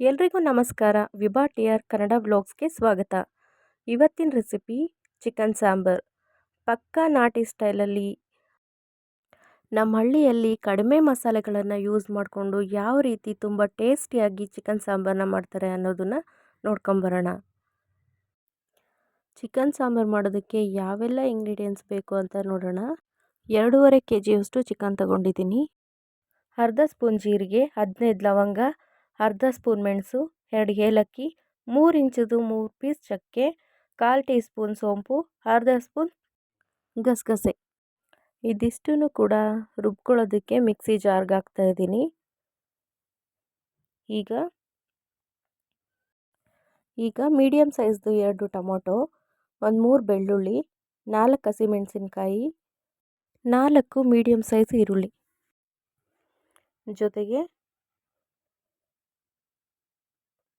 ಎಲ್ರಿಗೂ ನಮಸ್ಕಾರ. Vibha T R Kannada ವ್ಲಾಗ್ಸ್ಗೆ ಸ್ವಾಗತ. ಇವತ್ತಿನ ರೆಸಿಪಿ ಚಿಕನ್ ಸಾಂಬಾರ್. ಪಕ್ಕಾ ನಾಟಿ ಸ್ಟೈಲಲ್ಲಿ ನಮ್ಮ ಹಳ್ಳಿಯಲ್ಲಿ ಕಡಿಮೆ ಮಸಾಲೆಗಳನ್ನು ಯೂಸ್ ಮಾಡಿಕೊಂಡು ಯಾವ ರೀತಿ ತುಂಬ ಟೇಸ್ಟಿಯಾಗಿ ಚಿಕನ್ ಸಾಂಬಾರನ್ನ ಮಾಡ್ತಾರೆ ಅನ್ನೋದನ್ನು ನೋಡ್ಕೊಂಬರೋಣ. ಚಿಕನ್ ಸಾಂಬಾರು ಮಾಡೋದಕ್ಕೆ ಯಾವೆಲ್ಲ ಇಂಗ್ರೀಡಿಯೆಂಟ್ಸ್ ಬೇಕು ಅಂತ ನೋಡೋಣ. ಎರಡೂವರೆ ಕೆ ಜಿಯಷ್ಟು ಚಿಕನ್ ತಗೊಂಡಿದ್ದೀನಿ. ಅರ್ಧ ಸ್ಪೂನ್ ಜೀರಿಗೆ, ಹದಿನೈದು ಲವಂಗ ಅರ್ಧ ಸ್ಪೂನ್ ಮೆಣಸು, ಎರಡು ಏಲಕ್ಕಿ, ಮೂರು ಇಂಚದು ಮೂರು ಪೀಸ್ ಚಕ್ಕೆ, ಕಾಲು ಟೀ ಸ್ಪೂನ್ ಸೋಂಪು, ಅರ್ಧ ಸ್ಪೂನ್ ಗಸಗಸೆ. ಇದಿಷ್ಟೂ ಕೂಡ ರುಬ್ಕೊಳ್ಳೋದಕ್ಕೆ ಮಿಕ್ಸಿ ಜಾರ್ಗೆ ಹಾಕ್ತಾಯಿದ್ದೀನಿ ಈಗ ಈಗ ಮೀಡಿಯಮ್ ಸೈಜ್ದು ಎರಡು ಟೊಮೊಟೊ, ಒಂದು ಮೂರು ಬೆಳ್ಳುಳ್ಳಿ, ನಾಲ್ಕು ಹಸಿಮೆಣಸಿನ್ಕಾಯಿ, ನಾಲ್ಕು ಮೀಡಿಯಮ್ ಸೈಜ್ ಈರುಳ್ಳಿ. ಜೊತೆಗೆ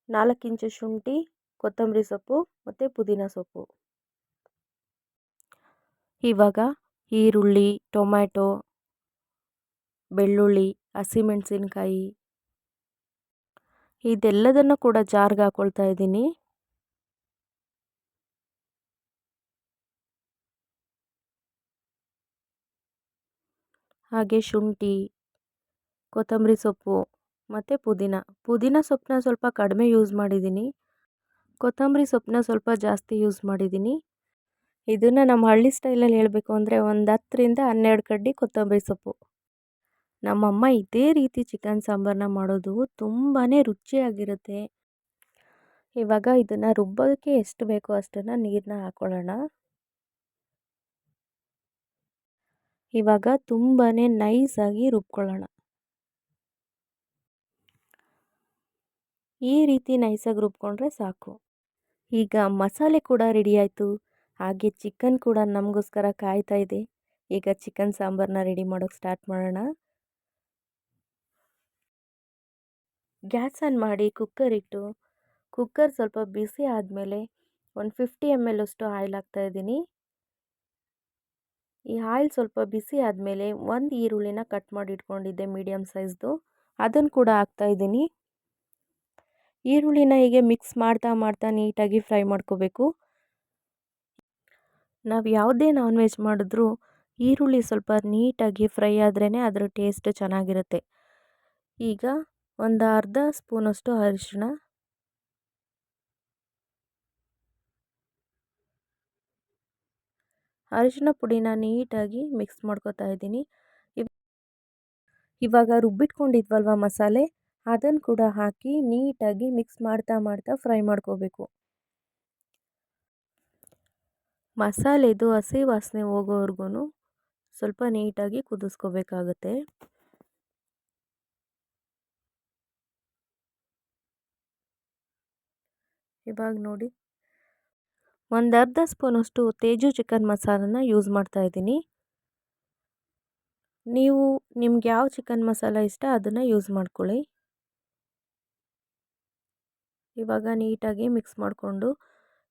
ನಾಲ್ಕು ಇಂಚು ಶುಂಠಿ, ಕೊತ್ತಂಬರಿ ಸೊಪ್ಪು ಮತ್ತು ಪುದೀನ ಸೊಪ್ಪು. ಇವಾಗ ಈರುಳ್ಳಿ, ಟೊಮ್ಯಾಟೊ, ಬೆಳ್ಳುಳ್ಳಿ, ಹಸಿಮೆಣಸಿನ್ಕಾಯಿ ಇದೆಲ್ಲದನ್ನು ಕೂಡ ಜಾರ್ಗೆ ಹಾಕ್ಕೊಳ್ತಾ ಇದ್ದೀನಿ. ಹಾಗೆ ಶುಂಠಿ, ಕೊತ್ತಂಬರಿ ಸೊಪ್ಪು ಮತ್ತು ಪುದೀನ. ಪುದೀನ ಸೊಪ್ಪನ್ನ ಸ್ವಲ್ಪ ಕಡಿಮೆ ಯೂಸ್ ಮಾಡಿದ್ದೀನಿ ಕೊತ್ತಂಬರಿ ಸೊಪ್ಪನ್ನ ಸ್ವಲ್ಪ ಜಾಸ್ತಿ ಯೂಸ್ ಮಾಡಿದ್ದೀನಿ ಇದನ್ನು ನಮ್ಮ ಹಳ್ಳಿ ಸ್ಟೈಲಲ್ಲಿ ಹೇಳಬೇಕು ಅಂದರೆ ಒಂದು ಹತ್ತರಿಂದ ಹನ್ನೆರಡು ಕಡ್ಡಿ ಕೊತ್ತಂಬರಿ ಸೊಪ್ಪು. ನಮ್ಮಮ್ಮ ಇದೇ ರೀತಿ ಚಿಕನ್ ಸಾಂಬಾರನ್ನ ಮಾಡೋದು ತುಂಬಾ ರುಚಿಯಾಗಿರುತ್ತೆ. ಇವಾಗ ಇದನ್ನು ರುಬ್ಬೋದಕ್ಕೆ ಎಷ್ಟು ಬೇಕೋ ಅಷ್ಟನ್ನು ನೀರನ್ನ ಹಾಕ್ಕೊಳ್ಳೋಣ ಇವಾಗ ತುಂಬಾ ನೈಸಾಗಿ ರುಬ್ಕೊಳ್ಳೋಣ. ಈ ರೀತಿ ನೈಸಾಗಿ ರುಬ್ಕೊಂಡ್ರೆ ಸಾಕು. ಈಗ ಮಸಾಲೆ ಕೂಡ ರೆಡಿ ಆಯಿತು. ಹಾಗೆ ಚಿಕನ್ ಕೂಡ ನಮಗೋಸ್ಕರ ಕಾಯ್ತಾ ಇದೆ. ಈಗ ಚಿಕನ್ ಸಾಂಬಾರನ್ನ ರೆಡಿ ಮಾಡೋಕ್ಕೆ ಸ್ಟಾರ್ಟ್ ಮಾಡೋಣ. ಗ್ಯಾಸ್ ಆನ್ ಮಾಡಿ ಕುಕ್ಕರ್ ಇಟ್ಟು ಕುಕ್ಕರ್ ಸ್ವಲ್ಪ ಬಿಸಿ ಆದಮೇಲೆ ಒಂದು ಫಿಫ್ಟಿ ಎಂ ಎಲ್ ಅಷ್ಟು ಆಯಿಲ್ ಹಾಕ್ತಾಯಿದ್ದೀನಿ ಈ ಆಯಿಲ್ ಸ್ವಲ್ಪ ಬಿಸಿ ಆದಮೇಲೆ ಒಂದು ಈರುಳ್ಳಿನ ಕಟ್ ಮಾಡಿ ಇಟ್ಕೊಂಡಿದ್ದೆ ಮೀಡಿಯಮ್ ಸೈಜ್ದು ಅದನ್ನು ಕೂಡ ಹಾಕ್ತಾಯಿದ್ದೀನಿ ಈರುಳ್ಳಿನ ಹೀಗೆ ಮಿಕ್ಸ್ ಮಾಡ್ತಾ ಮಾಡ್ತಾ ನೀಟಾಗಿ ಫ್ರೈ ಮಾಡ್ಕೋಬೇಕು? ನಾವು ಯಾವುದೇ ನಾನ್ ವೆಜ್ ಮಾಡಿದ್ರೂ ಈರುಳ್ಳಿ ಸ್ವಲ್ಪ ನೀಟಾಗಿ ಫ್ರೈ ಆದ್ರೇ ಅದರ ಟೇಸ್ಟ್ ಚೆನ್ನಾಗಿರುತ್ತೆ. ಈಗ ಒಂದು ಅರ್ಧ ಸ್ಪೂನಷ್ಟು ಅರಿಶಿಣ. ಅರಿಶಿಣ ಪುಡಿನ ನೀಟಾಗಿ ಮಿಕ್ಸ್ ಮಾಡ್ಕೋತಾ ಇದ್ದೀನಿ. ಇವಾಗ ರುಬ್ಬಿಟ್ಕೊಂಡಿದ್ವಲ್ವ ಮಸಾಲೆ? ಅದನ್ನು ಕೂಡ ಹಾಕಿ ನೀಟಾಗಿ ಮಿಕ್ಸ್ ಮಾಡ್ತಾ ಮಾಡ್ತಾ ಫ್ರೈ ಮಾಡ್ಕೋಬೇಕು. ಮಸಾಲೆದು ಹಸಿ ವಾಸನೆ ಹೋಗೋವರೆಗೂ ಸ್ವಲ್ಪ ನೀಟಾಗಿ ಕುದಿಸ್ಕೋಬೇಕಾಗತ್ತೆ. ಇವಾಗ ನೋಡಿ. ಒಂದು ಅರ್ಧ ಸ್ಪೂನಷ್ಟು ತೇಜು ಚಿಕನ್ ಮಸಾಲನ ಯೂಸ್ ಮಾಡ್ತಾ ಇದ್ದೀನಿ. ನೀವು ನಿಮ್ಗೆ ಯಾವ ಚಿಕನ್ ಮಸಾಲ ಇಷ್ಟ ಅದನ್ನು ಯೂಸ್ ಮಾಡ್ಕೊಳ್ಳಿ. ಇವಾಗ ನೀಟಾಗಿ ಮಿಕ್ಸ್ ಮಾಡಿಕೊಂಡು,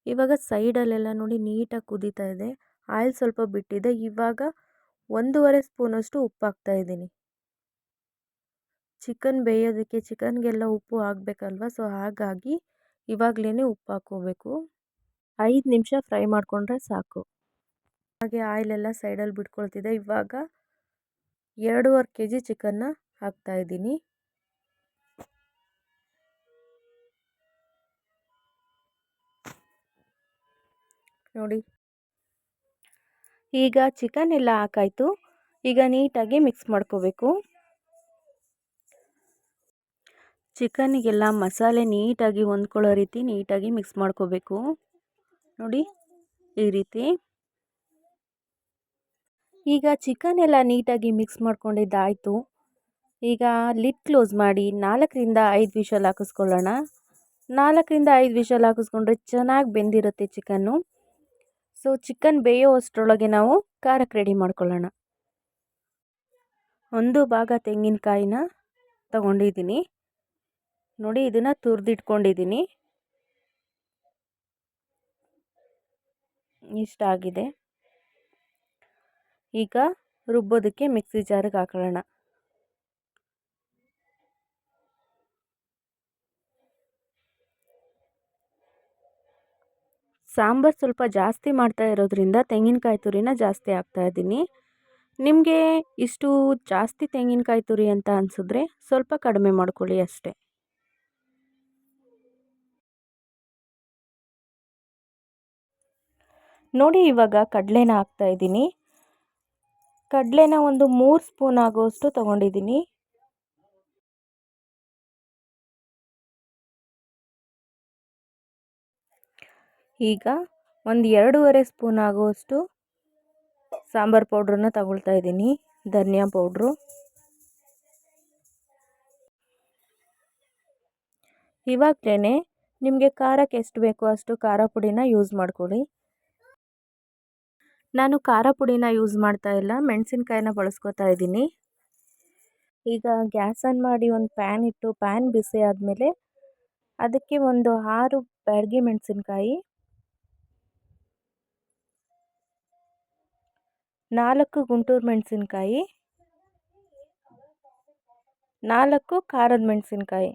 ಇವಾಗ ಸೈಡಲ್ಲೆಲ್ಲ ನೋಡಿ ನೀಟಾಗಿ ಕುದೀತಾ ಇದೆ. ಆಯಿಲ್ ಸ್ವಲ್ಪ ಬಿಟ್ಟಿದೆ. ಇವಾಗ ಒಂದೂವರೆ ಸ್ಪೂನಷ್ಟು ಉಪ್ಪು ಹಾಕ್ತಾ ಇದ್ದೀನಿ. ಚಿಕನ್ ಬೇಯೋದಕ್ಕೆ ಚಿಕನ್ಗೆಲ್ಲ ಉಪ್ಪು ಹಾಕಬೇಕಲ್ವ? ಸೊ, ಹಾಗಾಗಿ ಇವಾಗಲೇ ಉಪ್ಪು ಹಾಕ್ಕೋಬೇಕು. ಐದು ನಿಮಿಷ ಫ್ರೈ ಮಾಡಿಕೊಂಡ್ರೆ ಸಾಕು. ಹಾಗೆ ಆಯಿಲೆಲ್ಲ ಸೈಡಲ್ಲಿ ಬಿಟ್ಕೊಳ್ತಿದೆ. ಇವಾಗ ಎರಡೂವರೆ ಕೆ ಜಿ ಚಿಕನ್ನ ಹಾಕ್ತಾಯಿದ್ದೀನಿ ನೋಡಿ. ಈಗ ಚಿಕನ್ ಎಲ್ಲ ಹಾಕಾಯಿತು. ಈಗ ನೀಟಾಗಿ ಮಿಕ್ಸ್ ಮಾಡ್ಕೋಬೇಕು. ಚಿಕನ್ಗೆಲ್ಲ ಮಸಾಲೆ ನೀಟಾಗಿ ಹೊಂದ್ಕೊಳ್ಳೋ ರೀತಿ ನೀಟಾಗಿ ಮಿಕ್ಸ್ ಮಾಡ್ಕೋಬೇಕು. ನೋಡಿ, ಈ ರೀತಿ. ಈಗ ಚಿಕನ್ ಎಲ್ಲ ನೀಟಾಗಿ ಮಿಕ್ಸ್ ಮಾಡ್ಕೊಂಡಿದ್ದಾಯಿತು. ಈಗ ಲಿಡ್ ಕ್ಲೋಸ್ ಮಾಡಿ ನಾಲ್ಕರಿಂದ ಐದು ವಿಷಲ್ ಹಾಕಿಸ್ಕೊಳ್ಳೋಣ. ನಾಲ್ಕರಿಂದ ಐದು ವಿಷಲ್ ಹಾಕಿಸ್ಕೊಂಡ್ರೆ ಚೆನ್ನಾಗಿ ಬೆಂದಿರುತ್ತೆ ಚಿಕನ್ನು ಸೊ ಚಿಕನ್ ಬೇಯೋ ಅಷ್ಟರೊಳಗೆ ನಾವು ಖಾರಕ್ಕೆ ರೆಡಿ ಮಾಡ್ಕೊಳ್ಳೋಣ. ಒಂದು ಭಾಗ ತೆಂಗಿನಕಾಯಿನ ತಗೊಂಡಿದ್ದೀನಿ. ನೋಡಿ, ಇದನ್ನು ತುರಿದಿಟ್ಕೊಂಡಿದ್ದೀನಿ. ಇಷ್ಟ ಆಗಿದೆ. ಈಗ ರುಬ್ಬೋದಕ್ಕೆ ಮಿಕ್ಸಿ ಜಾರಿಗೆ ಹಾಕೊಳ್ಳೋಣ. ಸಾಂಬಾರು ಸ್ವಲ್ಪ ಜಾಸ್ತಿ ಮಾಡ್ತಾ ಇರೋದ್ರಿಂದ ತೆಂಗಿನಕಾಯಿ ತುರಿನ ಜಾಸ್ತಿ ಹಾಕ್ತಾ ಇದ್ದೀನಿ. ನಿಮಗೆ ಇಷ್ಟು ಜಾಸ್ತಿ ತೆಂಗಿನಕಾಯಿ ತುರಿ ಅಂತ ಅನಿಸಿದ್ರೆ ಸ್ವಲ್ಪ ಕಡಿಮೆ ಮಾಡ್ಕೊಳ್ಳಿ ಅಷ್ಟೇ. ನೋಡಿ ಇವಾಗ ಕಡಲೆನ ಹಾಕ್ತಾ ಇದ್ದೀನಿ. ಕಡಲೆನ ಒಂದು ಮೂರು ಸ್ಪೂನ್ ಆಗೋಷ್ಟು ತೊಗೊಂಡಿದ್ದೀನಿ. ಈಗ ಒಂದು ಎರಡೂವರೆ ಸ್ಪೂನ್ ಆಗುವಷ್ಟು ಸಾಂಬಾರು ಪೌಡ್ರನ್ನ ತಗೊಳ್ತಾ ಇದ್ದೀನಿ. ಧನಿಯಾ ಪೌಡ್ರು. ಇವಾಗಲೇ ನಿಮಗೆ ಖಾರಕ್ಕೆ ಎಷ್ಟು ಬೇಕೋ ಅಷ್ಟು ಖಾರ ಪುಡಿನ ಯೂಸ್ ಮಾಡ್ಕೊಳ್ಳಿ. ನಾನು ಖಾರ ಪುಡಿನ ಯೂಸ್ ಮಾಡ್ತಾ ಇಲ್ಲ, ಮೆಣಸಿನ್ಕಾಯಿನ ಬಳಸ್ಕೊತಾ ಇದ್ದೀನಿ. ಈಗ ಗ್ಯಾಸ್ ಆನ್ ಮಾಡಿ ಒಂದು ಪ್ಯಾನ್ ಇಟ್ಟು, ಪ್ಯಾನ್ ಬಿಸಿ ಆದಮೇಲೆ ಅದಕ್ಕೆ ಒಂದು ಆರು ಬ್ಯಾಡಗಿ ಮೆಣಸಿನ್ಕಾಯಿ. ನಾಲ್ಕು ಗುಂಟೂರು ಮೆಣಸಿನ್ಕಾಯಿ, ನಾಲ್ಕು ಖಾರದ ಮೆಣಸಿನ್ಕಾಯಿ.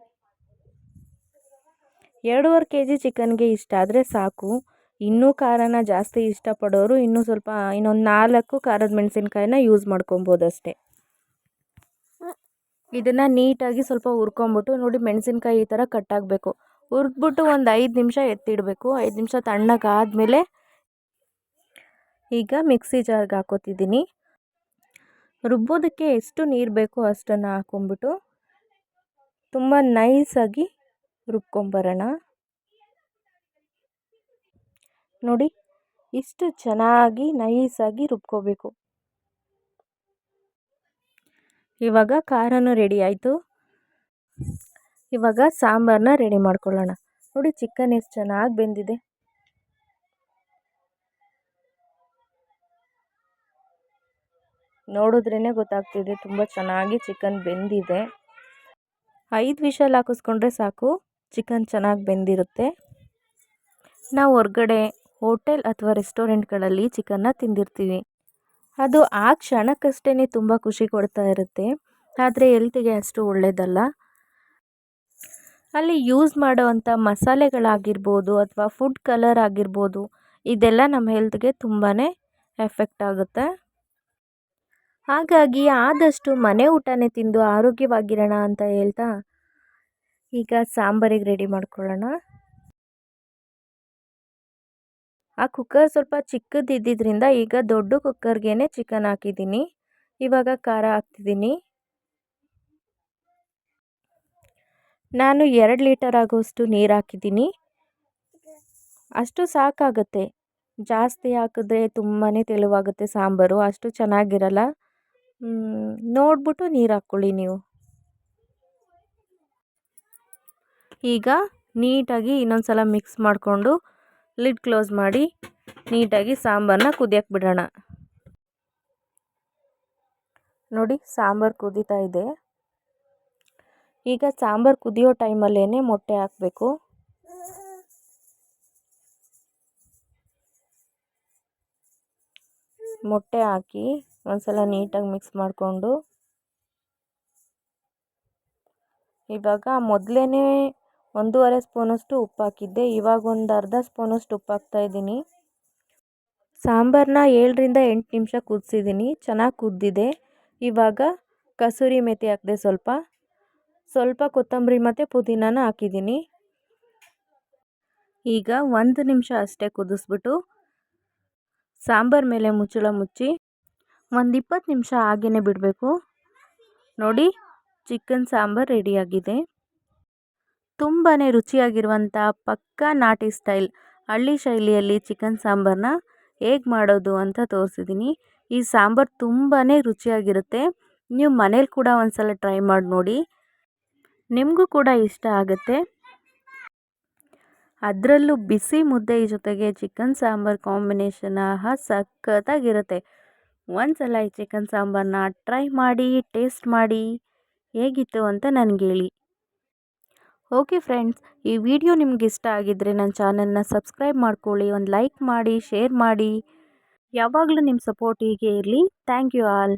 ಎರಡೂವರೆ ಕೆ ಜಿ ಚಿಕನ್ಗೆ ಇಷ್ಟ ಆದರೆ ಸಾಕು. ಇನ್ನೂ ಖಾರನ ಜಾಸ್ತಿ ಇಷ್ಟಪಡೋರು ಇನ್ನೂ ಸ್ವಲ್ಪ, ಇನ್ನೊಂದು ನಾಲ್ಕು ಖಾರದ ಮೆಣಸಿನ್ಕಾಯಿನ ಯೂಸ್ ಮಾಡ್ಕೊಬೋದು ಅಷ್ಟೇ. ಇದನ್ನು ನೀಟಾಗಿ ಸ್ವಲ್ಪ ಹುರ್ಕೊಂಬಿಟ್ಟು ನೋಡಿ ಮೆಣಸಿನ್ಕಾಯಿ ಈ ಥರ ಕಟ್ಟಾಗಬೇಕು ಹುರಿದ್ಬಿಟ್ಟು ಒಂದು ಐದು ನಿಮಿಷ ಎತ್ತಿಡಬೇಕು. ಐದು ನಿಮಿಷ ತಣ್ಣಗಾದಮೇಲೆ ಈಗ ಮಿಕ್ಸಿ ಜಾರ್ಗೆ ಹಾಕೋತಿದ್ದೀನಿ. ರುಬ್ಬೋದಕ್ಕೆ ಎಷ್ಟು ನೀರು ಬೇಕೋ ಅಷ್ಟನ್ನು ಹಾಕ್ಕೊಂಬಿಟ್ಟು ತುಂಬ ನೈಸಾಗಿ ರುಬ್ಕೊಂಬರೋಣ. ನೋಡಿ, ಇಷ್ಟು ಚೆನ್ನಾಗಿ ನೈಸಾಗಿ ರುಬ್ಕೋಬೇಕು. ಇವಾಗ ಖಾರನೂ ರೆಡಿ ಆಯಿತು. ಇವಾಗ ಸಾಂಬಾರನ್ನ ರೆಡಿ ಮಾಡ್ಕೊಳ್ಳೋಣ. ನೋಡಿ ಚಿಕನ್ ಎಷ್ಟು ಚೆನ್ನಾಗಿ ಬೆಂದಿದೆ. ನೋಡಿದ್ರೇ ಗೊತ್ತಾಗ್ತಿದೆ. ತುಂಬ ಚೆನ್ನಾಗಿ ಚಿಕನ್ ಬೆಂದಿದೆ. ಐದು ವಿಷಲ್ ಹಾಕಿಸ್ಕೊಂಡ್ರೆ ಸಾಕು. ಚಿಕನ್ ಚೆನ್ನಾಗಿ ಬೆಂದಿರುತ್ತೆ. ನಾವು ಹೊರ್ಗಡೆ ಹೋಟೆಲ್ ಅಥವಾ ರೆಸ್ಟೋರೆಂಟ್ಗಳಲ್ಲಿ ಚಿಕನ್ನ ತಿಂದಿರ್ತೀವಿ. ಅದು ಆ ಕ್ಷಣಕ್ಕಷ್ಟೇ ತುಂಬ ಖುಷಿ ಕೊಡ್ತಾ ಇರುತ್ತೆ. ಆದರೆ ಹೆಲ್ತಿಗೆ ಅಷ್ಟು ಒಳ್ಳೆಯದಲ್ಲ ಅಲ್ಲಿ ಯೂಸ್ ಮಾಡೋವಂಥ ಮಸಾಲೆಗಳಾಗಿರ್ಬೋದು ಅಥವಾ ಫುಡ್ ಕಲರ್ ಆಗಿರ್ಬೋದು, ಇದೆಲ್ಲ ನಮ್ಮ ಹೆಲ್ತ್ಗೆ ತುಂಬಾ ಎಫೆಕ್ಟ್ ಆಗುತ್ತೆ. ಹಾಗಾಗಿ ಆದಷ್ಟು ಮನೆ ಊಟನೇ ತಿಂದು ಆರೋಗ್ಯವಾಗಿರೋಣ ಅಂತ ಹೇಳ್ತಾ, ಈಗ ಸಾಂಬಾರಿಗೆ ರೆಡಿ ಮಾಡ್ಕೊಳ್ಳೋಣ. ಆ ಕುಕ್ಕರ್ ಸ್ವಲ್ಪ ಚಿಕ್ಕದಿದ್ದರಿಂದ ಈಗ ದೊಡ್ಡ ಕುಕ್ಕರ್ಗೆ ಚಿಕನ್ ಹಾಕಿದ್ದೀನಿ. ಇವಾಗ ಖಾರ ಹಾಕ್ತಿದ್ದೀನಿ. ನಾನು ಎರಡು ಲೀಟರ್ ಆಗೋಷ್ಟು ನೀರು ಹಾಕಿದ್ದೀನಿ. ಅಷ್ಟು ಸಾಕಾಗುತ್ತೆ. ಜಾಸ್ತಿ ಹಾಕಿದ್ರೆ ತುಂಬಾ ತೆಳುವಾಗುತ್ತೆ ಸಾಂಬಾರು. ಅಷ್ಟು ಚೆನ್ನಾಗಿರಲ್ಲ. ನೋಡಿಬಿಟ್ಟು ನೀರು ಹಾಕ್ಕೊಳ್ಳಿ ನೀವು. ಈಗ ನೀಟಾಗಿ ಇನ್ನೊಂದು ಸಲ ಮಿಕ್ಸ್ ಮಾಡಿಕೊಂಡು ಲಿಡ್ ಕ್ಲೋಸ್ ಮಾಡಿ ನೀಟಾಗಿ ಸಾಂಬಾರನ್ನ ಕುದಿಯಕ್ಕೆ ಬಿಡೋಣ. ನೋಡಿ ಸಾಂಬಾರು ಕುದೀತಾ ಇದೆ. ಈಗ ಸಾಂಬಾರು ಕುದಿಯೋ ಟೈಮಲ್ಲೇ ಮೊಟ್ಟೆ ಹಾಕಬೇಕು. ಮೊಟ್ಟೆ ಹಾಕಿ ಒಂದ್ಸಲ ನೀಟಾಗಿ ಮಿಕ್ಸ್ ಮಾಡಿಕೊಂಡು. ಇವಾಗ ಮೊದಲೇ ಒಂದೂವರೆ ಸ್ಪೂನಷ್ಟು ಉಪ್ಪು ಹಾಕಿದ್ದೆ. ಇವಾಗ ಒಂದು ಅರ್ಧ ಸ್ಪೂನಷ್ಟು ಉಪ್ಪು ಹಾಕ್ತಾಯಿದ್ದೀನಿ ಸಾಂಬಾರನ್ನ ಏಳರಿಂದ ಎಂಟು ನಿಮಿಷ ಕುದಿಸಿದ್ದೀನಿ. ಚೆನ್ನಾಗಿ ಕುದ್ದಿದೆ. ಇವಾಗ ಕಸೂರಿ ಮೆಥಿ ಹಾಕಿದೆ ಸ್ವಲ್ಪ. ಸ್ವಲ್ಪ ಕೊತ್ತಂಬರಿ ಮತ್ತು ಪುದೀನಾನ ಹಾಕಿದ್ದೀನಿ. ಈಗ ಒಂದು ನಿಮಿಷ ಅಷ್ಟೇ ಕುದಿಸ್ಬಿಟ್ಟು ಸಾಂಬಾರ ಮೇಲೆ ಮುಚ್ಚಳ ಮುಚ್ಚಿ ಒಂದು ಇಪ್ಪತ್ತು ನಿಮಿಷ ಹಾಗೇ ಬಿಡಬೇಕು. ನೋಡಿ, ಚಿಕನ್ ಸಾಂಬಾರು ರೆಡಿಯಾಗಿದೆ. ತುಂಬಾ ರುಚಿಯಾಗಿರುವಂಥ ಪಕ್ಕಾ ನಾಟಿ ಸ್ಟೈಲ್, ಹಳ್ಳಿ ಶೈಲಿಯಲ್ಲಿ ಚಿಕನ್ ಸಾಂಬಾರನ್ನ ಹೇಗೆ ಮಾಡೋದು ಅಂತ ತೋರಿಸಿದ್ದೀನಿ ಈ ಸಾಂಬಾರು ತುಂಬಾ ರುಚಿಯಾಗಿರುತ್ತೆ. ನೀವು ಮನೇಲಿ ಕೂಡ ಒಂದು ಸಲ ಟ್ರೈ ಮಾಡಿ ನೋಡಿ. ನಿಮಗೂ ಕೂಡ ಇಷ್ಟ ಆಗುತ್ತೆ. ಅದರಲ್ಲೂ ಬಿಸಿ ಮುದ್ದೆ ಜೊತೆಗೆ ಚಿಕನ್ ಸಾಂಬಾರು ಕಾಂಬಿನೇಷನ್ ಆಹಾ ಸಖತ್ತಾಗಿರುತ್ತೆ. ಒಂದು ಸಲ ಈ ಚಿಕನ್ ಸಾಂಬಾರನ್ನ ಟ್ರೈ ಮಾಡಿ ಟೇಸ್ಟ್ ಮಾಡಿ, ಹೇಗಿತ್ತು ಅಂತ ನನಗೆ ಹೇಳಿ ಓಕೆ ಫ್ರೆಂಡ್ಸ್ ಈ ವಿಡಿಯೋ ನಿಮ್ಗೆ ಇಷ್ಟ ಆಗಿದ್ದರೆ ನನ್ನ ಚಾನಲ್ನ ಸಬ್ಸ್ಕ್ರೈಬ್ ಮಾಡ್ಕೊಳ್ಳಿ, ಒಂದು ಲೈಕ್ ಮಾಡಿ ಶೇರ್ ಮಾಡಿ. ಯಾವಾಗಲೂ ನಿಮ್ಮ ಸಪೋರ್ಟ್ ಹೀಗೆ ಇರಲಿ. Thank you all